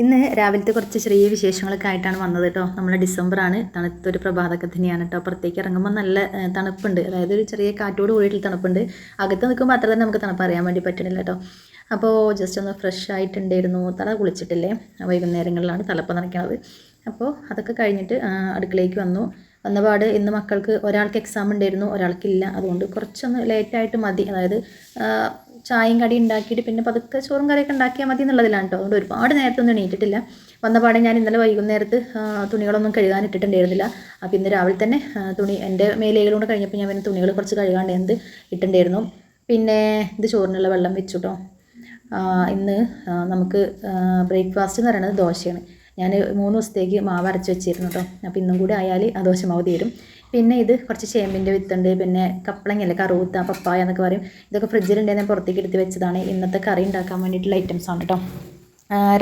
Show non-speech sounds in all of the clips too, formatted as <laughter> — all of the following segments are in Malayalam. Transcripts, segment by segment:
ഇന്ന് രാവിലത്തെ കുറച്ച് ചെറിയ വിശേഷങ്ങളൊക്കെ ആയിട്ടാണ് വന്നത് കേട്ടോ. നമ്മൾ ഡിസംബറാണ് തണുത്തൊരു പ്രഭാതമൊക്കെ തന്നെയാണ് കേട്ടോ. പുറത്തേക്ക് ഇറങ്ങുമ്പോൾ നല്ല തണുപ്പുണ്ട്. അതായത് ഒരു ചെറിയ കാറ്റോട് കൂടിയിട്ട് തണുപ്പുണ്ട്. അകത്ത് നിൽക്കുമ്പോൾ അത്ര തന്നെ നമുക്ക് തണുപ്പ് അറിയാൻ വേണ്ടി പറ്റണില്ല കേട്ടോ. അപ്പോൾ ജസ്റ്റ് ഒന്ന് ഫ്രഷ് ആയിട്ടുണ്ടായിരുന്നു. തല കുളിച്ചിട്ടില്ലേ? വൈകുന്നേരങ്ങളിലാണ് തലപ്പ് നനയ്ക്കണത്. അപ്പോൾ അതൊക്കെ കഴിഞ്ഞിട്ട് അടുക്കളയിലേക്ക് വന്നു. വന്നപാട് ഇന്ന് മക്കൾക്ക് ഒരാൾക്ക് എക്സാം ഉണ്ടായിരുന്നു ഒരാൾക്കില്ല. അതുകൊണ്ട് കുറച്ചൊന്ന് ലേറ്റായിട്ട് മതി. അതായത് ചായയും കടി ഉണ്ടാക്കിയിട്ട് പിന്നെ പതുക്കെ ചോറും കറിയൊക്കെ ഉണ്ടാക്കിയാൽ മതി എന്നുള്ളതിലാണ് കേട്ടോ. അതുകൊണ്ട് ഒരുപാട് നേരത്തെ ഒന്നും എണീറ്റിട്ടില്ല വന്നപാടെ ഞാൻ ഇന്നലെ വൈകുന്നേരത്ത് തുണികളൊന്നും കഴുകാൻ ഇട്ടിട്ടുണ്ടായിരുന്നില്ല. അപ്പോൾ ഇന്ന് രാവിലെ തന്നെ തുണി എന്റെ മേലേകളോട് കഴിഞ്ഞപ്പോൾ ഞാൻ പിന്നെ തുണികൾ കുറച്ച് കഴുകാണ്ട് എന്ത് ഇട്ടിട്ടുണ്ടായിരുന്നു. പിന്നെ ഇത് ചോറിനുള്ള വെള്ളം വെച്ചു കേട്ടോ. ഇന്ന് നമുക്ക് ബ്രേക്ക്ഫാസ്റ്റ് എന്ന് പറയുന്നത് ദോശയാണ്. ഞാൻ മൂന്ന് ദിവസത്തേക്ക് മാവ് അരച്ച് വെച്ചിരുന്നു കേട്ടോ. അപ്പോൾ ഇന്നും കൂടി ആയാൽ ആ ദോശ മാവ് തീരും. പിന്നെ ഇത് കുറച്ച് ചേമ്പിന്റെ വിത്തുണ്ട് പിന്നെ കപ്പളങ്ങയല്ലേ കറുത്ത പപ്പായ എന്നൊക്കെ പറയും. ഇതൊക്കെ ഞാൻ പുറത്തേക്ക് എടുത്ത് വെച്ചതാണ്. ഇന്നത്തെ കറി ഉണ്ടാക്കാൻ വേണ്ടിയിട്ടുള്ള ഐറ്റംസ് ആണ് കേട്ടോ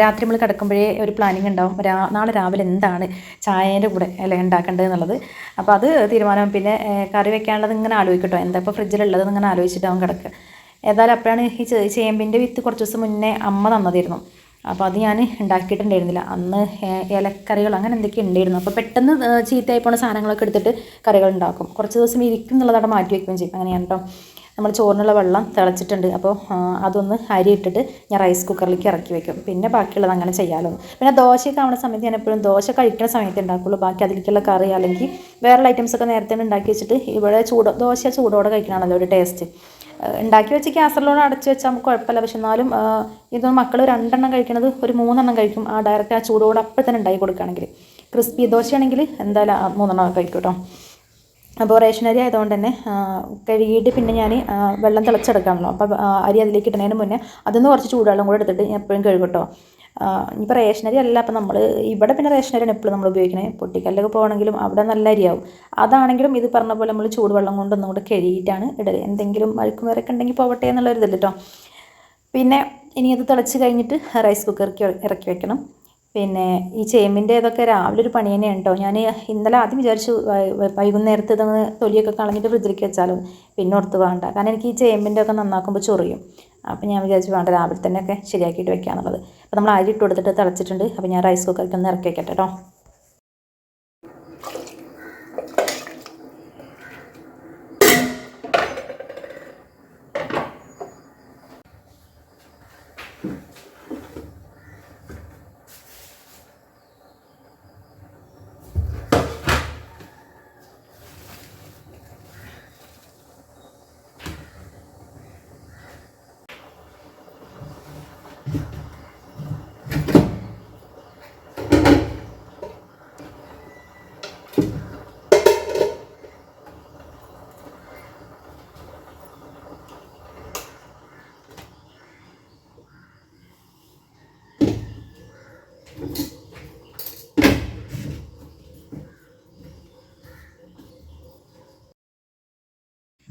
രാത്രി നമ്മൾ കിടക്കുമ്പോഴേ ഒരു പ്ലാനിങ് ഉണ്ടാവും. രാ നാളെ രാവിലെ എന്താണ് ചായേന്റെ കൂടെ അല്ലെ ഉണ്ടാക്കേണ്ടത് എന്നുള്ളത്. അപ്പോൾ അത് തീരുമാനം. പിന്നെ കറി വെക്കാനുള്ളത് ഇങ്ങനെ ആലോചിക്കട്ടോ. എന്താ ഇപ്പോൾ ഫ്രിഡ്ജിലുള്ളത് ഇങ്ങനെ ആലോചിച്ചിട്ടാവും കിടക്കുക. ഏതായാലും അപ്പോഴാണ് ഈ ചേമ്പിന്റെ വിത്ത് കുറച്ച് ദിവസം മുന്നേ അമ്മ തന്നതായിരുന്നു. അപ്പോൾ അത് ഞാൻ ഉണ്ടാക്കിയിട്ടുണ്ടായിരുന്നില്ല. അന്ന് ഇലക്കറികൾ അങ്ങനെ എന്തൊക്കെ ഉണ്ടായിരുന്നു. അപ്പോൾ പെട്ടെന്ന് ചീത്തയായി പോണ സാധനങ്ങളൊക്കെ എടുത്തിട്ട് കറികൾ ഉണ്ടാക്കും. കുറച്ച് ദിവസം ഇരിക്കും എന്നുള്ളത് അവിടെ മാറ്റി വയ്ക്കുകയും ചെയ്യും. അങ്ങനെയാണ് കേട്ടോ നമ്മൾ ചോറിനുള്ള വെള്ളം തിളച്ചിട്ടുണ്ട്. അപ്പോൾ അതൊന്ന് അരി ഇട്ടിട്ട് ഞാൻ റൈസ് കുക്കറിലേക്ക് ഇറക്കി വെക്കും. പിന്നെ ബാക്കിയുള്ളത് അങ്ങനെ ചെയ്യാമല്ലോ പിന്നെ ദോശയൊക്കെ ആവുന്ന സമയത്ത് ഞാൻ എപ്പോഴും ദോശ കഴിക്കുന്ന സമയത്ത് ഉണ്ടാക്കുള്ളൂ. ബാക്കി അതിലേക്കുള്ള കറി അല്ലെങ്കിൽ വേറെ ഐറ്റംസൊക്കെ നേരത്തെ ഉണ്ടാക്കി വെച്ചിട്ട് ഇവിടെ ചൂട് ദോശ ചൂടോടെ കഴിക്കണമല്ലോ ഒരു ടേസ്റ്റ് ഉണ്ടാക്കി വെച്ച് കാസറിലോട് അടച്ചു വെച്ചാൽ നമുക്ക് കുഴപ്പമില്ല. പക്ഷെ എന്നാലും ഇതൊന്നും ഇത് മക്കൾ രണ്ടെണ്ണം കഴിക്കണത് ഒരു മൂന്നെണ്ണം കഴിക്കും. ആ ഡയറക്റ്റ് ആ ചൂടോടെ അപ്പോൾ തന്നെ ഉണ്ടാക്കി കൊടുക്കുകയാണെങ്കിൽ ക്രിസ്പി ദോശയാണെങ്കിൽ എന്തായാലും മൂന്നെണ്ണം കഴിക്കും കേട്ടോ അപ്പോൾ റേഷൻ അരി ആയതുകൊണ്ട് തന്നെ കഴുകിയിട്ട് പിന്നെ ഞാൻ വെള്ളം തിളച്ചെടുക്കാണല്ലോ. അപ്പോൾ അരി അതിലേക്ക് ഇടുന്നതിന് മുന്നേ അതിന്ന് കുറച്ച് ചൂടുവെള്ളം കൂടെ എടുത്തിട്ട് ഞാൻ എപ്പോഴും കഴുകും കേട്ടോ ഇനിയിപ്പോൾ റേഷനറി അല്ല അപ്പോൾ നമ്മൾ ഇവിടെ പിന്നെ റേഷൻ അരിയാണ് എപ്പോഴും നമ്മൾ ഉപയോഗിക്കുന്നത് പൊട്ടിക്കല്ലൊക്കെ പോകണമെങ്കിലും അവിടെ നല്ല അരിയാവും. അതാണെങ്കിലും ഇത് പറഞ്ഞ പോലെ നമ്മൾ ചൂടുവെള്ളം കൊണ്ട് ഒന്നും കൂടെ കഴുകിയിട്ടാണ് ഇടൽ എന്തെങ്കിലും അഴുക്കും വരൊക്കെ ഉണ്ടെങ്കിൽ പോവട്ടെ എന്നുള്ളൊരു ഇതില്ല കേട്ടോ പിന്നെ ഇനി അത് തിളച്ച് കഴിഞ്ഞിട്ട് റൈസ് കുക്കറിക്ക് ഇറക്കി വെക്കണം. പിന്നെ ഈ ചേമ്പിന്റെ ഇതൊക്കെ രാവിലെ ഒരു പണി തന്നെയാണ് കേട്ടോ ഞാൻ ഇന്നലെ ആദ്യം വിചാരിച്ചു വൈകുന്നേരത്ത് ഇതൊന്ന് തൊലിയൊക്കെ കളഞ്ഞിട്ട് ഫ്രിഡ്ജിലേക്ക് വെച്ചാലും പിന്നെ ഓർത്ത് വേണ്ട. കാരണം എനിക്ക് ഈ ചേമ്പിന്റെ ഒക്കെ നന്നാക്കുമ്പോൾ ചൊറിയും. അപ്പോൾ ഞാൻ വിചാരിച്ചു വേണ്ട രാവിലെ തന്നെ ഒക്കെ ശരിയാക്കിയിട്ട് വെക്കാന്നുള്ളത്. അപ്പോൾ നമ്മൾ അരി ഇട്ട് കൊടുത്തിട്ട് തിളച്ചിട്ടുണ്ട്. അപ്പോൾ ഞാൻ റൈസ് കുക്കറിലേക്ക് ഒന്ന് ഇറക്കി വെക്കട്ടെ കേട്ടോ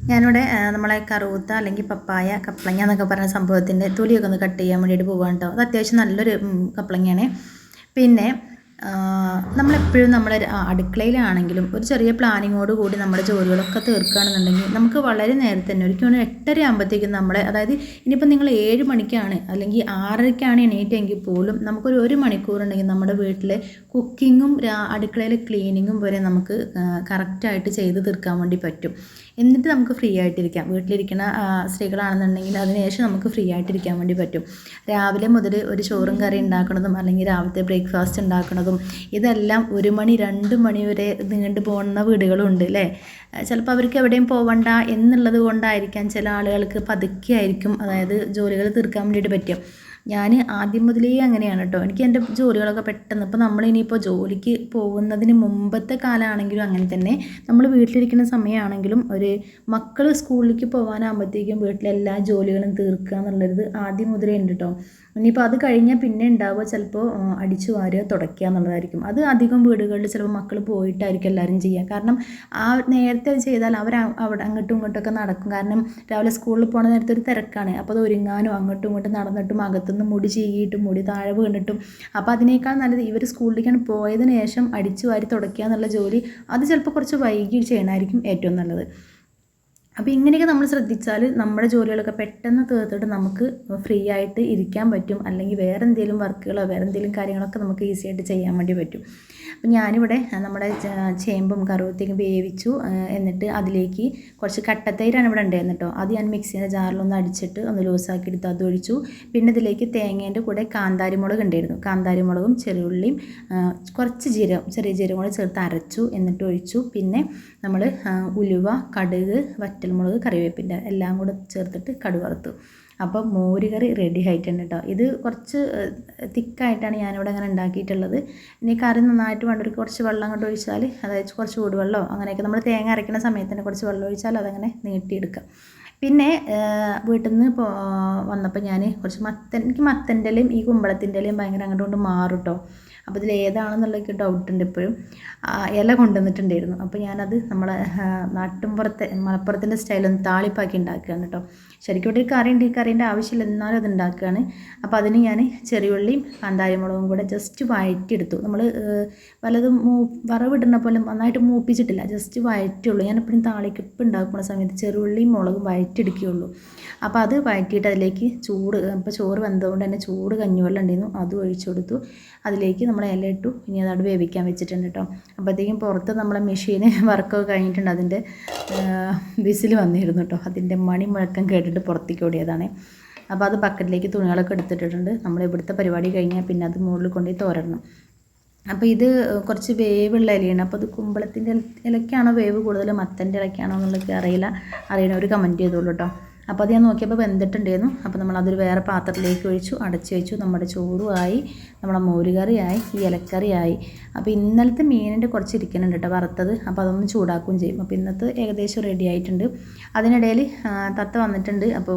ഞാനിവിടെ നമ്മളെ കറുത്ത അല്ലെങ്കിൽ പപ്പായ കപ്ലങ്ങ എന്നൊക്കെ പറഞ്ഞ സംഭവത്തിന്റെ തൊലിയൊക്കെ ഒന്ന് കട്ട് ചെയ്യാൻ വേണ്ടിയിട്ട് പോകാൻ കേട്ടോ. അത് അത്യാവശ്യം നല്ലൊരു കപ്ലങ്ങയാണ്. പിന്നെ നമ്മളെപ്പോഴും നമ്മുടെ അടുക്കളയിലാണെങ്കിലും ഒരു ചെറിയ പ്ലാനിങ്ങോട് കൂടി നമ്മുടെ ജോലികളൊക്കെ തീർക്കുകയാണെന്നുണ്ടെങ്കിൽ നമുക്ക് വളരെ നേരത്തെ തന്നെ ഒരിക്കലും ഒരു എട്ടര ആകുമ്പോഴത്തേക്കും നമ്മളെ അതായത് ഇനിയിപ്പോൾ നിങ്ങൾ ഏഴ് മണിക്കാണ് അല്ലെങ്കിൽ ആറരയ്ക്കാണ് എണീറ്റെങ്കിൽ പോലും നമുക്കൊരു ഒരു മണിക്കൂറുണ്ടെങ്കിൽ നമ്മുടെ വീട്ടിലെ കുക്കിങ്ങും അടുക്കളയിലെ ക്ലീനിങ്ങും വരെ നമുക്ക് കറക്റ്റായിട്ട് ചെയ്ത് തീർക്കാൻ വേണ്ടി പറ്റും. എന്നിട്ട് നമുക്ക് ഫ്രീ ആയിട്ടിരിക്കാം. വീട്ടിലിരിക്കുന്ന സ്ത്രീകളാണെന്നുണ്ടെങ്കിൽ അതിനുശേഷം നമുക്ക് ഫ്രീ ആയിട്ടിരിക്കാൻ വേണ്ടി പറ്റും. രാവിലെ മുതൽ ഒരു ചോറും കറി ഉണ്ടാക്കുന്നതും അല്ലെങ്കിൽ രാവിലത്തെ ബ്രേക്ക്ഫാസ്റ്റ് ഉണ്ടാക്കുന്നതും ഇതെല്ലാം ഒരു മണി രണ്ട് മണി വരെ നീണ്ടു പോകുന്ന വീടുകളും ഉണ്ട് അല്ലേ ചിലപ്പോൾ അവർക്ക് എവിടെയും പോവണ്ട എന്നുള്ളത് കൊണ്ടായിരിക്കാം ചില ആളുകൾക്ക് പതുക്കെ ആയിരിക്കും അതായത് ജോലികൾ തീർക്കാൻ വേണ്ടിയിട്ട് പറ്റും ഞാൻ ആദ്യം മുതലേ അങ്ങനെയാണ് കേട്ടോ എനിക്ക് എന്റെ ജോലികളൊക്കെ പെട്ടെന്ന് ഇപ്പോൾ നമ്മൾ ഇനിയിപ്പോൾ ജോലിക്ക് പോകുന്നതിന് മുമ്പത്തെ കാലമാണെങ്കിലും അങ്ങനെ തന്നെ നമ്മൾ വീട്ടിലിരിക്കുന്ന സമയമാണെങ്കിലും ഒരു മക്കൾ സ്കൂളിലേക്ക് പോകാനാകുമ്പോഴത്തേക്കും വീട്ടിലെ എല്ലാ ജോലികളും തീർക്കുക എന്നുള്ളത് ആദ്യം മുതലേ ഉണ്ട് കേട്ടോ ഇനിയിപ്പോൾ അത് കഴിഞ്ഞാൽ പിന്നെ ഉണ്ടാവുക ചിലപ്പോൾ അടിച്ചു വാരുക തുടയ്ക്കുക എന്നുള്ളതായിരിക്കും. അത് അധികം വീടുകളിൽ ചിലപ്പോൾ മക്കൾ പോയിട്ടായിരിക്കും എല്ലാവരും ചെയ്യുക കാരണം ആ നേരത്തെ അത് ചെയ്താൽ അവർ അവിടെ അങ്ങോട്ടും ഇങ്ങോട്ടൊക്കെ നടക്കും. കാരണം രാവിലെ സ്കൂളിൽ പോണ നേരത്തെ ഒരു തിരക്കാണ്. അപ്പോൾ അത് ഒരുങ്ങാനും അങ്ങോട്ടും ഇങ്ങോട്ടും നടന്നിട്ടും അകത്തുനിന്ന് മുടി ചീകിയിട്ടും മുടി താഴെ വീണിട്ടും. അപ്പോൾ അതിനേക്കാൾ നല്ലത് ഇവർ സ്കൂളിലേക്കാണ് പോയതിന് ശേഷം അടിച്ചു വാരി തുടയ്ക്കുക എന്നുള്ള ജോലി അത് ചിലപ്പോൾ കുറച്ച് വൈകി ചെയ്യണമായിരിക്കും ഏറ്റവും നല്ലത്. അപ്പോൾ ഇങ്ങനെയൊക്കെ നമ്മൾ ശ്രദ്ധിച്ചാൽ നമ്മുടെ ജോലികളൊക്കെ പെട്ടെന്ന് തീർത്തിട്ട് നമുക്ക് ഫ്രീ ആയിട്ട് ഇരിക്കാൻ പറ്റും. അല്ലെങ്കിൽ വേറെ എന്തെങ്കിലും വർക്കുകളോ വേറെ എന്തെങ്കിലും കാര്യങ്ങളൊക്കെ നമുക്ക് ഈസി ആയിട്ട് ചെയ്യാൻ വേണ്ടി പറ്റും. അപ്പം ഞാനിവിടെ നമ്മുടെ ചേമ്പും കറുവത്തേക്കും വേവിച്ചു എന്നിട്ട് അതിലേക്ക് കുറച്ച് കട്ടത്തൈരാണ് ഇവിടെ ഉണ്ടായിരുന്നത് കേട്ടോ അത് ഞാൻ മിക്സീന്റെ ജാറിലൊന്ന് അടിച്ചിട്ട് ഒന്ന് ലൂസാക്കി എടുത്ത് അത് ഒഴിച്ചു. പിന്നെ ഇതിലേക്ക് തേങ്ങേന്റെ കൂടെ കാന്താരി മുളക് ഉണ്ടായിരുന്നു. കാന്താരി മുളകും ചെറിയുള്ളിയും കുറച്ച് ജീരകം ചെറിയ ജീരകം കൂടെ ചേർത്ത് അരച്ചു എന്നിട്ട് ഒഴിച്ചു. പിന്നെ നമ്മൾ ഉലുവ കടുക് വറ്റൽമുളക് കറിവേപ്പിന്റെ എല്ലാം കൂടെ ചേർത്തിട്ട് കടുവറുത്തു അപ്പോൾ മോര് കറി റെഡി ആയിട്ടുണ്ട് കേട്ടോ ഇത് കുറച്ച് തിക്കായിട്ടാണ് ഞാനിവിടെ അങ്ങനെ ഉണ്ടാക്കിയിട്ടുള്ളത്. ഇനി കറി നന്നായിട്ട് വേണ്ടവർക്ക് കുറച്ച് വെള്ളം അങ്ങോട്ട് ഒഴിച്ചാൽ അതായത് കുറച്ച് ചൂടുവെള്ളമോ അങ്ങനെയൊക്കെ നമ്മൾ തേങ്ങ അരയ്ക്കുന്ന സമയത്ത് തന്നെ കുറച്ച് വെള്ളം ഒഴിച്ചാൽ അതങ്ങനെ നീട്ടിയെടുക്കാം പിന്നെ വീട്ടിൽ നിന്ന് വന്നപ്പോൾ ഞാൻ കുറച്ച് മത്തൻ എനിക്ക് മത്തന്റെ ഇലയും ഈ കുമ്പളത്തിന്റെ ഇലയും ഭയങ്കര അങ്ങോട്ട് കൊണ്ട് മാറും കേട്ടോ അപ്പോൾ ഇതിൽ ഏതാണെന്നുള്ളതൊക്കെ ഡൗട്ട് ഉണ്ട് ഇപ്പോഴും. ഇല കൊണ്ടുവന്നിട്ടുണ്ടായിരുന്നു. അപ്പോൾ ഞാനത് നമ്മളെ നാട്ടിൻപുറത്തെ മലപ്പുറത്തിന്റെ സ്റ്റൈലൊന്ന് താളിപ്പാക്കി ഉണ്ടാക്കുകയാണ് കേട്ടോ. ശരിക്കും ഇവിടെ ഒരു ഉണ്ട് ഈ കറീന്റെ ആവശ്യമില്ല. എന്നാലും അത് ഉണ്ടാക്കുകയാണ്. അപ്പോൾ അതിന് ഞാൻ ചെറിയുള്ളിയും കാന്താരിമുളകും കൂടെ ജസ്റ്റ് വഴറ്റിയെടുത്തു. നമ്മൾ വലതും മൂ വറവിടുന്ന പോലെ നന്നായിട്ട് മൂപ്പിച്ചിട്ടില്ല. ജസ്റ്റ് വഴറ്റുള്ളൂ ഞാൻ എപ്പോഴും താളിക്കിപ്പ് ഉണ്ടാക്കുന്ന സമയത്ത് ചെറുള്ളിയും മുളകും വഴറ്റിയെടുക്കുകയുള്ളൂ. അപ്പോൾ അത് വഴറ്റിയിട്ട് അതിലേക്ക് ചൂട് ഇപ്പോൾ ചോറ് വെന്തതുകൊണ്ട് തന്നെ ചൂട് കഞ്ഞിവെള്ളം ഉണ്ടായിരുന്നു. അതും ഒഴിച്ചു കൊടുത്തു. അതിലേക്ക് നമ്മൾ ഇല ഇട്ടു. ഇനി അതവിടെ വേവിക്കാൻ വെച്ചിട്ടുണ്ട് കേട്ടോ അപ്പോഴത്തേക്കും പുറത്ത് നമ്മളെ മെഷീന് <laughs> വർക്കൊക്കെ കഴിഞ്ഞിട്ടുണ്ട്. അതിന്റെ വിസിൽ വന്നിരുന്നു കേട്ടോ അതിന്റെ മണി മുഴക്കം കേട്ടിട്ട് പുറത്തേക്ക് ഓടിയതാണ്. അപ്പോൾ അത് ബക്കറ്റിലേക്ക് തുണികളൊക്കെ എടുത്തിട്ടിട്ടുണ്ട്. നമ്മൾ ഇവിടുത്തെ പരിപാടി കഴിഞ്ഞാൽ പിന്നെ അത് മുകളിൽ കൊണ്ടുപോയി തോരണം. അപ്പോൾ ഇത് കുറച്ച് വേവുള്ള ഇലയാണ്. അപ്പോൾ അത് കുമ്പളത്തിന്റെ ഇലയ്ക്കാണോ വേവ് കൂടുതൽ? മത്തന്റെ ഇലയ്ക്കാണോ എന്നുള്ളത് അറിയില്ല. ഒരു കമന്റ് ചെയ്തോളൂ കേട്ടോ അപ്പോൾ അത് ഞാൻ നോക്കിയപ്പോൾ വെന്തിട്ടുണ്ടായിരുന്നു. അപ്പോൾ നമ്മൾ അതൊരു വേറെ പാത്രത്തിലേക്ക് ഒഴിച്ചു അടച്ചു വെച്ചു. നമ്മുടെ ചോറുമായി നമ്മുടെ മോരുകറിയായി ഈ ഇലക്കറിയായി. അപ്പോൾ ഇന്നലത്തെ മീനിന്റെ കുറച്ച് ഇരിക്കുന്നുണ്ട് കേട്ടോ വറുത്തത്. അപ്പോൾ അതൊന്ന് ചൂടാക്കുകയും ചെയ്യും. അപ്പോൾ ഇന്നത്തെ ഏകദേശം റെഡി ആയിട്ടുണ്ട്. അതിനിടയിൽ തത്ത വന്നിട്ടുണ്ട്. അപ്പോൾ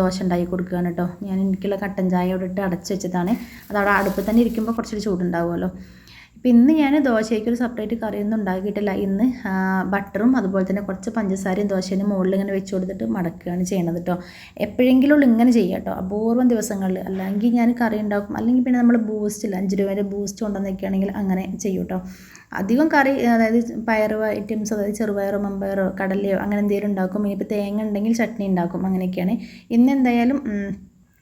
ദോശ ഉണ്ടാക്കി കൊടുക്കുകയാണ് കേട്ടോ ഞാൻ എനിക്കുള്ള കട്ടൻ ചായ ഇവിടെ ഇട്ട് അടച്ചു വെച്ചതാണ്. അത് അവിടെ അടുപ്പ് തന്നെ ഇരിക്കുമ്പോൾ കുറച്ചൊരു ചൂടുണ്ടാവുമല്ലോ. ഇപ്പം ഇന്ന് ഞാൻ ദോശയ്ക്ക് ഒരു സെപ്പറേറ്റ് കറിയൊന്നും ഉണ്ടാക്കിയിട്ടില്ല. ഇന്ന് ബട്ടറും അതുപോലെ തന്നെ കുറച്ച് പഞ്ചസാരയും ദോശേന്റെ മുകളിൽ ഇങ്ങനെ വെച്ച് കൊടുത്തിട്ട് മടക്കുകയാണ് ചെയ്യണത് കേട്ടോ എപ്പോഴെങ്കിലും ഇങ്ങനെ ചെയ്യുക കേട്ടോ അപൂർവം ദിവസങ്ങളിൽ. അല്ലെങ്കിൽ ഞാൻ കറി ഉണ്ടാക്കും. അല്ലെങ്കിൽ പിന്നെ നമ്മൾ ബൂസ്റ്റില്ല അഞ്ച് അഞ്ച് വരെ ബൂസ്റ്റ് കൊണ്ടുവന്നൊക്കെയാണെങ്കിൽ അങ്ങനെ ചെയ്യും കേട്ടോ അധികം കറി അതായത് പയർ ഐറ്റംസ് അതായത് ചെറുപയറോ മമ്പയറോ കടലയോ അങ്ങനെ എന്തെങ്കിലും ഉണ്ടാക്കും. ഇനിയിപ്പോൾ തേങ്ങ ഉണ്ടെങ്കിൽ ചട്നി ഉണ്ടാക്കും. അങ്ങനെയൊക്കെയാണ്. ഇന്ന് എന്തായാലും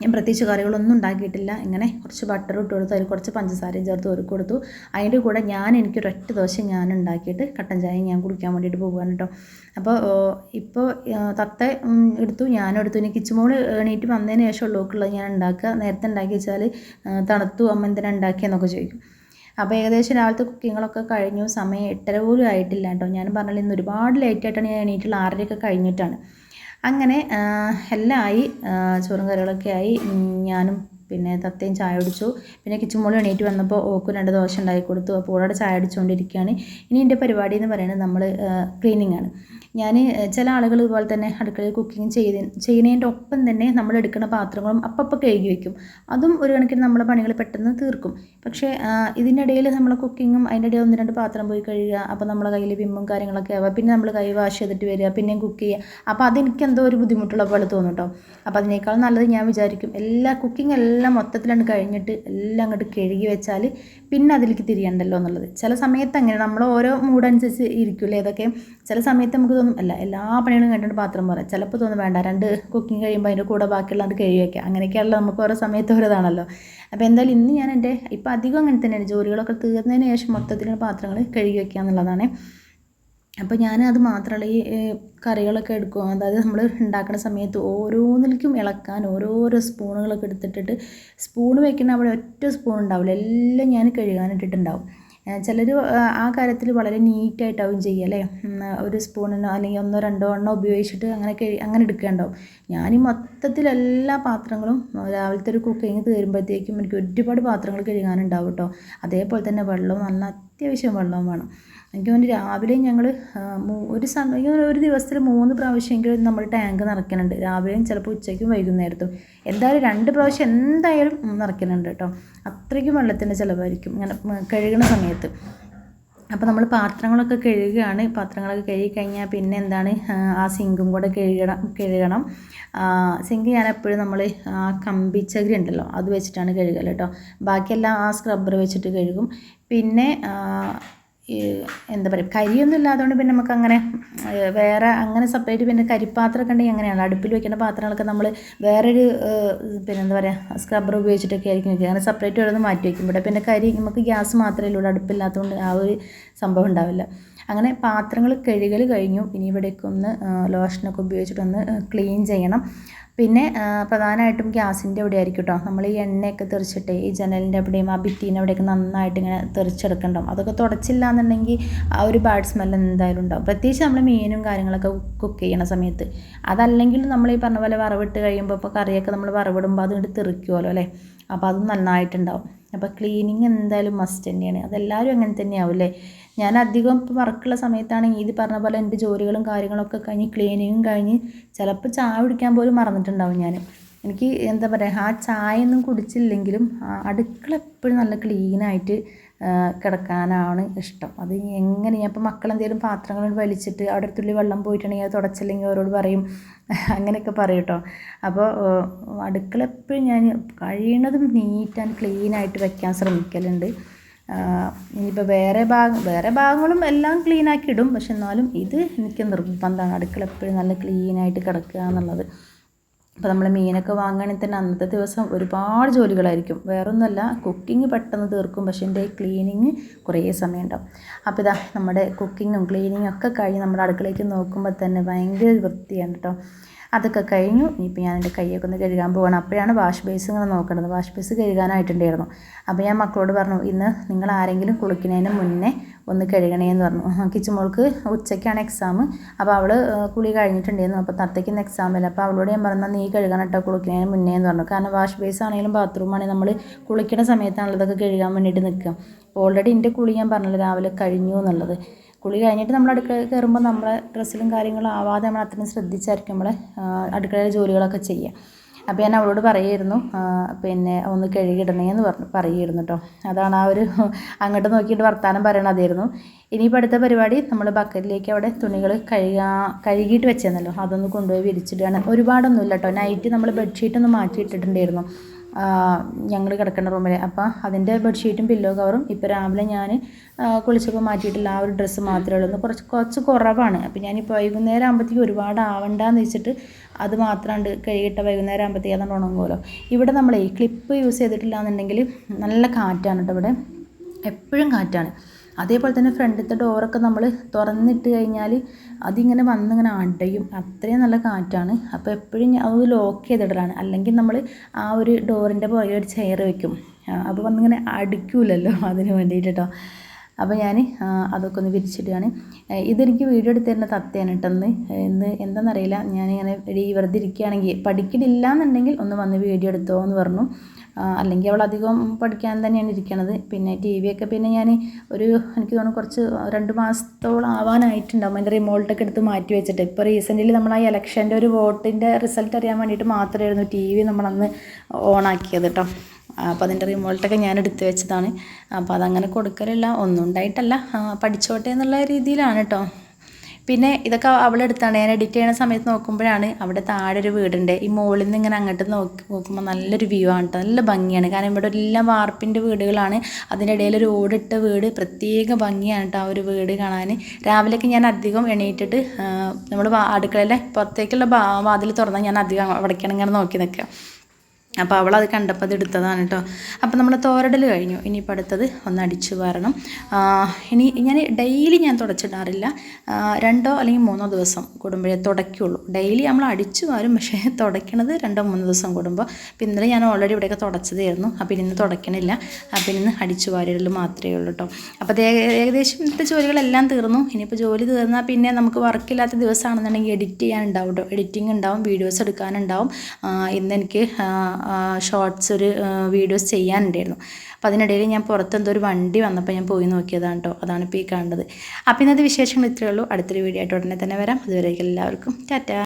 ഞാൻ പ്രത്യേകിച്ച് കറികളൊന്നും ഉണ്ടാക്കിയിട്ടില്ല. ഇങ്ങനെ കുറച്ച് ബട്ടർ ഇട്ട് കൊടുത്തു. അതിൽ കുറച്ച് പഞ്ചസാരയും ചേർത്ത് ഒരു കൊടുത്തു. അതിന്റെ കൂടെ ഞാൻ എനിക്കൊരൊറ്റ ദോശ ഞാൻ ഉണ്ടാക്കിയിട്ട് കട്ടൻ ചായ ഞാൻ കുടിക്കാൻ വേണ്ടിയിട്ട് പോകുകയാണ് കേട്ടോ. അപ്പോൾ ഇപ്പോൾ തത്ത എടുത്തു. ഞാനും എടുത്തു. ഇനി കിച്ചുമോൾ എണീറ്റ് വന്നതിന് ശേഷം ഉള്ളവർക്കുള്ളത് ഞാൻ ഉണ്ടാക്കുക. നേരത്തെ ഉണ്ടാക്കി വെച്ചാൽ തണുത്തു. അമ്മ എന്തിനാണ് ഉണ്ടാക്കിയെന്നൊക്കെ ചോദിക്കും. അപ്പോൾ ഏകദേശം രാവിലത്തെ കുക്കിങ്ങുകളൊക്കെ കഴിഞ്ഞു. സമയം എട്ടര പോലും ആയിട്ടില്ല കേട്ടോ. ഞാൻ പറഞ്ഞാൽ ഇന്ന് ഒരുപാട് ലേറ്റായിട്ടാണ് ഞാൻ എണീറ്റുള്ള. ആറരയൊക്കെ കഴിഞ്ഞിട്ടാണ്. അങ്ങനെ എല്ലാം ആയി ചോറും കറികളൊക്കെ ആയി ഞാനും പിന്നെ തത്തയും ചായ കുടിച്ചു. പിന്നെ കിച്ചുമോൾ എണീറ്റ് വന്നപ്പോൾ ഓക്കും രണ്ട് ദോശ ഉണ്ടാക്കി കൊടുത്തു. അപ്പോൾ ഓടെ ചായ അടിച്ചുകൊണ്ടിരിക്കുകയാണ് ഇനി എന്റെ പരിപാടി എന്ന് പറയുന്നത് നമ്മൾ ക്ലീനിങ് ആണ്. ഞാൻ ചില ആളുകൾ ഇതുപോലെ തന്നെ അടുക്കളയിൽ കുക്കിംഗ് ചെയ്ത് ചെയ്യുന്നതിന്റെ ഒപ്പം തന്നെ നമ്മൾ എടുക്കുന്ന പാത്രങ്ങളും അപ്പം കഴുകി വയ്ക്കും അതും ഒരു കണക്കിന് നമ്മളെ പണികൾ പെട്ടെന്ന് തീർക്കും. പക്ഷേ ഇതിനിടയിൽ നമ്മളെ കുക്കിങ്ങും അതിന്റെ ഇടയിൽ ഒന്ന് രണ്ട് പാത്രം പോയി കഴുകുക. അപ്പോൾ നമ്മളെ കയ്യിൽ വിമ്മും കാര്യങ്ങളൊക്കെ ആവുക. പിന്നെ നമ്മൾ കൈ വാഷ് ചെയ്തിട്ട് വരിക. പിന്നെയും കുക്ക് ചെയ്യുക. അപ്പോൾ അതെനിക്ക് എന്തോ ഒരു ബുദ്ധിമുട്ടുള്ള പോലെ തോന്നും കേട്ടോ അപ്പോൾ അതിനേക്കാൾ നല്ലത് ഞാൻ വിചാരിക്കും എല്ലാ കുക്കിംഗ് എല്ലാം മൊത്തത്തിലാണ് കഴിഞ്ഞിട്ട് എല്ലാം അങ്ങോട്ട് കഴുകി വെച്ചാൽ പിന്നെ അതിലേക്ക് തിരിയണ്ടല്ലോ എന്നുള്ളത്. ചില സമയത്ത് അങ്ങനെ നമ്മൾ ഓരോ മൂഡ് അനുസരിച്ച് ഇരിക്കില്ലേ ഇതൊക്കെ. ചില സമയത്ത് നമുക്ക് തോന്നും അല്ല എല്ലാ പണികളും കണ്ടിട്ട് പാത്രം പറയാം ചിലപ്പോൾ തോന്നും വേണ്ട രണ്ട് കുക്കിംഗ് കഴിയുമ്പോൾ അതിന്റെ കൂടെ ബാക്കിയുള്ള അത് കഴുകി വയ്ക്കാം അങ്ങനെയൊക്കെയുള്ള നമുക്ക് ഓരോ സമയത്ത് ഓരോതാണല്ലോ. അപ്പോൾ എന്തായാലും ഇന്ന് ഞാൻ എന്റെ ഇപ്പോൾ അധികം അങ്ങനെ തന്നെയാണ്. ജോലികളൊക്കെ തീർന്നതിന് ശേഷം മൊത്തത്തിലുള്ള പാത്രങ്ങൾ കഴുകി വയ്ക്കുക എന്നുള്ളതാണ് അപ്പോൾ ഞാൻ അത് മാത്രമല്ല ഈ കറികളൊക്കെ എടുക്കും അതായത് നമ്മൾ ഉണ്ടാക്കുന്ന സമയത്ത് ഓരോന്നിലേക്കും ഇളക്കാൻ ഓരോരോ സ്പൂണുകളൊക്കെ എടുത്തിട്ടിട്ട് സ്പൂൺ വെക്കുന്ന അവിടെ ഒറ്റ സ്പൂൺ ഉണ്ടാവില്ല. എല്ലാം ഞാൻ കഴുകാനിട്ടിട്ടുണ്ടാവും ചിലർ ആ കാര്യത്തിൽ വളരെ നീറ്റായിട്ടാവും ചെയ്യുക അല്ലേ? ഒരു സ്പൂണിനോ അല്ലെങ്കിൽ ഒന്നോ രണ്ടോ എണ്ണോ ഉപയോഗിച്ചിട്ട് അങ്ങനെ കഴി അങ്ങനെ എടുക്കേണ്ടാവും. ഞാൻ ഈ മൊത്തത്തിൽ എല്ലാ പാത്രങ്ങളും രാവിലത്തെ ഒരു കുക്കിങ് തീരുമ്പോഴത്തേക്കും എനിക്ക് ഒരുപാട് പാത്രങ്ങൾ കഴുകാനുണ്ടാവും കേട്ടോ. അതേപോലെ തന്നെ വെള്ളം നല്ല അത്യാവശ്യം വെള്ളവും വേണം. എനിക്ക് തോന്നുന്നു രാവിലെ ഞങ്ങൾ ഒരു സമയം ഒരു ദിവസത്തിൽ മൂന്ന് പ്രാവശ്യമെങ്കിലും നമ്മൾ ടാങ്ക് നിറയ്ക്കുന്നുണ്ട് രാവിലെയും ചിലപ്പോൾ ഉച്ചയ്ക്കും വൈകുന്നേരത്തും. എന്തായാലും രണ്ട് പ്രാവശ്യം എന്തായാലും നിറയ്ക്കുന്നുണ്ട് കേട്ടോ. അത്രയ്ക്കും വെള്ളത്തിന്റെ ചിലവായിരിക്കും. ഇങ്ങനെ കഴുകുന്ന സമയത്ത്. അപ്പോൾ നമ്മൾ പാത്രങ്ങളൊക്കെ കഴുകുകയാണ് പാത്രങ്ങളൊക്കെ കഴുകി കഴിഞ്ഞാൽ പിന്നെ എന്താണ് ആ, സിങ്കും കൂടെ കഴുകണം കഴുകണം. സിങ്ക് ഞാൻ എപ്പോഴും നമ്മൾ ആ കമ്പിച്ചകിരി ഉണ്ടല്ലോ അത് വെച്ചിട്ടാണ് കഴുകൽ കേട്ടോ. ബാക്കിയെല്ലാം ആ സ്ക്രബ്ബർ വെച്ചിട്ട് കഴുകും. പിന്നെ എന്താ പറയുക കരിയൊന്നും ഇല്ലാത്തതുകൊണ്ട് പിന്നെ നമുക്ക് അങ്ങനെ വേറെ അങ്ങനെ സെപ്പറേറ്റ് പിന്നെ കരിപ്പാത്രമൊക്കെ ഉണ്ടെങ്കിൽ അങ്ങനെയാണ്. അടുപ്പിൽ വെക്കുന്ന പാത്രങ്ങളൊക്കെ നമ്മൾ വേറൊരു പിന്നെ എന്താ പറയുക സ്ക്രബ്ബർ ഉപയോഗിച്ചിട്ടൊക്കെ ആയിരിക്കും വെക്കുക. അങ്ങനെ സെപ്പറേറ്റ് ഓരോന്ന് മാറ്റി വയ്ക്കും ഇവിടെ പിന്നെ കരി നമുക്ക് ഗ്യാസ് മാത്രമേ ഉള്ളൂ. അടുപ്പില്ലാത്തതുകൊണ്ട് ആ ഒരു സംഭവം ഉണ്ടാവില്ല. അങ്ങനെ പാത്രങ്ങൾ കഴുകൽ കഴിഞ്ഞു. ഇനി ഇവിടേക്കൊന്ന് ലോഷനൊക്കെ ഉപയോഗിച്ചിട്ടൊന്ന് ക്ലീൻ ചെയ്യണം. പിന്നെ പ്രധാനമായിട്ടും ഗ്യാസിന്റെ അവിടെ ആയിരിക്കും കേട്ടോ നമ്മൾ ഈ എണ്ണയൊക്കെ തെറിച്ചിട്ട് ഈ ജനലിന്റെ അവിടെയും ആ ഭിത്തീന്റെ അവിടെയൊക്കെ നന്നായിട്ട് ഇങ്ങനെ തെറിച്ചെടുക്കണ്ടാവും. അതൊക്കെ തുടച്ചില്ല എന്നുണ്ടെങ്കിൽ ആ ഒരു ബാഡ് സ്മെല്ല് എന്തായാലും ഉണ്ടാവും. പ്രത്യേകിച്ച് നമ്മൾ മീനും കാര്യങ്ങളൊക്കെ കുക്ക് ചെയ്യണ സമയത്ത്. അതല്ലെങ്കിൽ നമ്മൾ ഈ പറഞ്ഞ പോലെ വറവിട്ട് കഴിയുമ്പോൾ ഇപ്പോൾ കറിയൊക്കെ നമ്മൾ വറവിടുമ്പോൾ അത് ഇങ്ങോട്ട് തെറിക്കുമല്ലോ അല്ലേ? അപ്പോൾ അത് നന്നായിട്ടുണ്ടാവും. അപ്പോൾ ക്ലീനിങ് എന്തായാലും മസ്റ്റ് തന്നെയാണ്. അതെല്ലാവരും അങ്ങനെ തന്നെയാവും അല്ലേ? ഞാൻ അധികം ഇപ്പോൾ വർക്കുള്ള സമയത്താണെങ്കിൽ ഇത് പറഞ്ഞ പോലെ എന്റെ ജോലികളും കാര്യങ്ങളൊക്കെ കഴിഞ്ഞ് ക്ലീനിങ്ങും കഴിഞ്ഞ് ചിലപ്പോൾ ചായ കുടിക്കാൻ പോലും മറന്നിട്ടുണ്ടാവും ഞാൻ. എനിക്ക് എന്താ പറയുക ആ ചായയൊന്നും കുടിച്ചില്ലെങ്കിലും അടുക്കള എപ്പോഴും നല്ല ക്ലീനായിട്ട് കിടക്കാനാണ് ഇഷ്ടം. അത് എങ്ങനെ ഞാൻ ഇപ്പോൾ മക്കളെന്തെങ്കിലും പാത്രങ്ങൾ വലിച്ചിട്ട് അവിടെ ഒരു തുള്ളി വെള്ളം പോയിട്ടുണ്ടെങ്കിൽ അത് തുടച്ചില്ലെങ്കിൽ അവരോട് പറയും. അങ്ങനെയൊക്കെ പറയും കേട്ടോ അപ്പോൾ അടുക്കള എപ്പോഴും ഞാൻ കഴിയണതും നീറ്റ് ആൻഡ് ക്ലീനായിട്ട് വയ്ക്കാൻ ശ്രമിക്കലുണ്ട്. ഇനിയിപ്പോൾ വേറെ ഭാഗം വേറെ ഭാഗങ്ങളും എല്ലാം ക്ലീൻ ആക്കി ഇടും. പക്ഷെ എന്നാലും ഇത് എനിക്ക് നിർബന്ധമാണ്. അടുക്കള എപ്പോഴും നല്ല ക്ലീനായിട്ട് കിടക്കുക എന്നുള്ളത്. അപ്പോൾ നമ്മൾ മീനൊക്കെ വാങ്ങുകയാണെങ്കിൽ തന്നെ അന്നത്തെ ദിവസം ഒരുപാട് ജോലികളായിരിക്കും. വേറൊന്നുമല്ല കുക്കിംഗ് പെട്ടെന്ന് തീർക്കും. പക്ഷേ എന്റെ ക്ലീനിങ് കുറേ സമയം ഉണ്ടാവും അപ്പോൾ ഇതാ നമ്മുടെ കുക്കിങ്ങും ക്ലീനിങ്ങും ഒക്കെ കഴിഞ്ഞ് നമ്മുടെ അടുക്കളയ്ക്ക് നോക്കുമ്പോൾ തന്നെ ഭയങ്കര വൃത്തിയാണ് കേട്ടോ. അതൊക്കെ കഴിഞ്ഞു. ഇനിയിപ്പോൾ ഞാൻ എന്റെ കൈയൊക്കെ ഒന്ന് കഴുകാൻ പോകണം അപ്പോഴാണ് വാഷ് ബേസ് ഇങ്ങനെ നോക്കേണ്ടത്. വാഷ് ബേസ് കഴുകാനായിട്ടുണ്ടായിരുന്നു. അപ്പോൾ ഞാൻ മക്കളോട് പറഞ്ഞു ഇന്ന് നിങ്ങൾ ആരെങ്കിലും കുളിക്കുന്നതിന് മുന്നേ ഒന്ന് കഴുകണേന്ന് പറഞ്ഞു. കിച്ചുമോൾക്ക് ഉച്ചയ്ക്കാണ് എക്സാം അപ്പോൾ അവൾ കുളി കഴിഞ്ഞിട്ടുണ്ടായിരുന്നു. അപ്പോൾ തത്തയ്ക്ക് ഇന്ന് എക്സാം അല്ല അപ്പോൾ അവളോട് ഞാൻ പറഞ്ഞാൽ നീ കഴുകണം കേട്ടോ കുളിക്കുന്നതിന് മുന്നേ എന്ന് പറഞ്ഞു. കാരണം വാഷ് ബേസ് ആണെങ്കിലും ബാത്റൂം ആണെങ്കിലും നമ്മൾ കുളിക്കുന്ന സമയത്താണല്ലോ ഇതൊക്കെ കഴുകാൻ വേണ്ടിയിട്ട് നിൽക്കുക. ഓൾറെഡി എന്റെ കുളി ഞാൻ പറഞ്ഞല്ലോ രാവിലെ കഴിഞ്ഞു എന്നുള്ളത്. കുളി കഴിഞ്ഞിട്ട് നമ്മൾ അടുക്കളയിൽ കയറുമ്പോൾ നമ്മളെ ഡ്രസ്സിലും കാര്യങ്ങളും ആവാതെ നമ്മൾ അത്രയും ശ്രദ്ധിച്ചായിരിക്കും നമ്മൾ അടുക്കളയിലെ ജോലികളൊക്കെ ചെയ്യുക അപ്പോൾ ഞാൻ അവളോട് പറയായിരുന്നു പിന്നെ ഒന്ന് കഴുകിയിടണേന്ന് പറഞ്ഞു പറയുമായിരുന്നു കേട്ടോ അതാണ് ആ ഒരു <laughs> അങ്ങോട്ട് നോക്കിയിട്ട് വർത്താനം പറയണത് അതായിരുന്നു ഇനിയിപ്പോൾ അടുത്ത പരിപാടി നമ്മൾ ബക്കറ്റിലേക്ക് അവിടെ തുണികൾ കഴുകാ കഴുകിയിട്ട് വെച്ചെന്നല്ലോ. അതൊന്ന് കൊണ്ടുപോയി വിരിച്ചിടുകയാണ്. ഒരുപാടൊന്നുമില്ല കേട്ടോ നൈറ്റ് നമ്മൾ ബെഡ്ഷീറ്റ് ഒന്ന് മാറ്റിയിട്ടിട്ടുണ്ടായിരുന്നു. ഞങ്ങൾ കിടക്കുന്ന റൂമിൽ അപ്പോൾ അതിന്റെ ബെഡ്ഷീറ്റും പില്ലോ കവറും ഇപ്പോൾ രാവിലെ ഞാൻ കുളിച്ചപ്പോൾ മാറ്റിയിട്ടില്ല. ആ ഒരു ഡ്രസ്സ് മാത്രമേ ഉള്ളൂ. കുറച്ച് കുറച്ച് കുറവാണ്. അപ്പോൾ ഞാനിപ്പോൾ വൈകുന്നേരം ആകുമ്പോഴത്തേക്ക് ഒരുപാട് ആവണ്ടെന്ന് വെച്ചിട്ട് അത് മാത്രമുണ്ട് കഴുകിയിട്ട വൈകുന്നേരം ആകുമ്പോഴത്തേക്ക് അതാണ് ഉണങ്ങുമല്ലോ ഇവിടെ നമ്മൾ ക്ലിപ്പ് യൂസ് ചെയ്തിട്ടില്ല എന്നുണ്ടെങ്കിൽ നല്ല കാറ്റാണ് കേട്ടോ ഇവിടെ. എപ്പോഴും കാറ്റാണ്. അതേപോലെ തന്നെ ഫ്രണ്ടിലത്തെ ഡോറൊക്കെ നമ്മൾ തുറന്നിട്ട് കഴിഞ്ഞാൽ അതിങ്ങനെ വന്നിങ്ങനെ അടയും. അത്രയും നല്ല കാറ്റാണ്. അപ്പോൾ എപ്പോഴും അത് ലോക്ക് ചെയ്തിടലാണ്. അല്ലെങ്കിൽ നമ്മൾ ആ ഒരു ഡോറിന്റെ പുറകെ ഒരു ചെയർ വെക്കും. അപ്പോൾ വന്നിങ്ങനെ അടിക്കൂലല്ലോ അതിന് വേണ്ടിയിട്ട് അപ്പോൾ ഞാൻ അതൊക്കെ ഒന്ന് വിരിച്ചിടുകയാണ്. ഇതെനിക്ക് വീഡിയോ എടുത്ത് തരുന്ന തത്തയാണ് കേട്ടെന്ന് എന്ന് എന്താണെന്നറിയില്ല ഞാനിങ്ങനെ വെറുതെ ഇരിക്കുകയാണെങ്കിൽ പഠിക്കണില്ല എന്നുണ്ടെങ്കിൽ ഒന്ന് വന്ന് വീഡിയോ എടുത്തോ എന്ന് പറഞ്ഞു. അല്ലെങ്കിൽ അവൾ അധികം പഠിക്കാൻ തന്നെയാണ് ഇരിക്കണത്. പിന്നെ ടി വി ഒക്കെ പിന്നെ ഞാൻ ഒരു എനിക്ക് തോന്നുന്നു കുറച്ച് രണ്ട് മാസത്തോളം ആവാനായിട്ടുണ്ടാവും അതിന്റെ റിമോട്ടൊക്കെ എടുത്ത് മാറ്റി വെച്ചിട്ട്. ഇപ്പോൾ റീസെന്റ്ലി നമ്മൾ ആ ഇലക്ഷന്റെ ഒരു വോട്ടിന്റെ റിസൾട്ട് അറിയാൻ വേണ്ടിയിട്ട് മാത്രമായിരുന്നു ടി വി നമ്മളന്ന് ഓണാക്കിയത് കേട്ടോ അപ്പോൾ അതിന്റെ റിമോൾട്ടൊക്കെ ഞാൻ എടുത്തു വെച്ചതാണ്. അപ്പോൾ അതങ്ങനെ കൊടുക്കലില്ല. ഒന്നും ഉണ്ടായിട്ടല്ല. പഠിച്ചോട്ടെ എന്നുള്ള രീതിയിലാണ് കേട്ടോ പിന്നെ ഇതൊക്കെ അവളെടുത്താണ് ഞാൻ എഡിറ്റ് ചെയ്യുന്ന സമയത്ത് നോക്കുമ്പോഴാണ് അവിടെ താഴെ ഒരു വീടുണ്ട്. ഈ മുകളിൽ നിന്ന് ഇങ്ങനെ അങ്ങോട്ട് നോക്കി നോക്കുമ്പോൾ നല്ലൊരു വ്യൂ ആണ് നല്ല ഭംഗിയാണ്. കാരണം ഇവിടെ എല്ലാം വാർപ്പിന്റെ വീടുകളാണ്. അതിന്റെ ഇടയിൽ ഒരു ഓടിട്ട വീട്. പ്രത്യേക ഭംഗിയാണ് ആ ഒരു വീട് കാണാൻ. രാവിലെയൊക്കെ ഞാൻ അധികം എണീറ്റിട്ട് നമ്മൾ അടുക്കളയിലെ പുറത്തേക്കുള്ള വാതിൽ തുറന്നാൽ ഞാൻ അധികം അവിടേക്കാണ് ഇങ്ങനെ നോക്കി നിൽക്കുക. അപ്പോൾ അവൾ അത് കണ്ടപ്പോൾ അത് എടുത്തതാണ് കേട്ടോ അപ്പോൾ നമ്മൾ തോരടൽ കഴിഞ്ഞു. ഇനിയിപ്പോൾ അടുത്തത് ഒന്ന് അടിച്ച് വരണം. ഇനി ഞാൻ ഡെയിലി ഞാൻ തുടച്ചിടാറില്ല. രണ്ടോ അല്ലെങ്കിൽ മൂന്നോ ദിവസം കൂടുമ്പോഴേ തുടയ്ക്കുള്ളൂ. ഡെയിലി നമ്മൾ അടിച്ചു വാരും പക്ഷേ തുടയ്ക്കണത് രണ്ടോ മൂന്നോ ദിവസം കൂടുമ്പോൾ അപ്പോൾ ഇന്നലെ ഞാൻ ഓൾറെഡി ഇവിടെയൊക്കെ തുടച്ചതായിരുന്നു. അപ്പോൾ ഇന്ന് തുടയ്ക്കണില്ല. അപ്പോൾ ഇന്ന് അടിച്ചു വാരിടൽ മാത്രമേ ഉള്ളൂ കേട്ടോ അപ്പോൾ അത് ഏക- ഏകദേശം ഇന്നത്തെ ജോലികളെല്ലാം തീർന്നു. ഇനിയിപ്പോൾ ജോലി തീർന്നാൽ പിന്നെ നമുക്ക് വർക്കില്ലാത്ത ദിവസമാണെന്നുണ്ടെങ്കിൽ എഡിറ്റ് ചെയ്യാനുണ്ടാവും കേട്ടോ എഡിറ്റിംഗ് ഉണ്ടാവും വീഡിയോസ് എടുക്കാനുണ്ടാവും. ഇന്ന് എനിക്ക് ഷോർട്സ് ഒരു വീഡിയോസ് ചെയ്യാനുണ്ടായിരുന്നു. അപ്പോൾ അതിനിടയിൽ ഞാൻ പുറത്തെന്തോ ഒരു വണ്ടി വന്നപ്പോൾ ഞാൻ പോയി നോക്കിയതാണ് കേട്ടോ അതാണ് ഇപ്പോൾ ഈ കാണുന്നത്. അപ്പോൾ ഇന്നത്തെ വിശേഷങ്ങൾ ഇത്രയേ ഉള്ളൂ. അടുത്തൊരു വീഡിയോ ആയിട്ട് ഉടനെ തന്നെ വരാം. അതുവരേക്കും എല്ലാവർക്കും. ടാറ്റാ.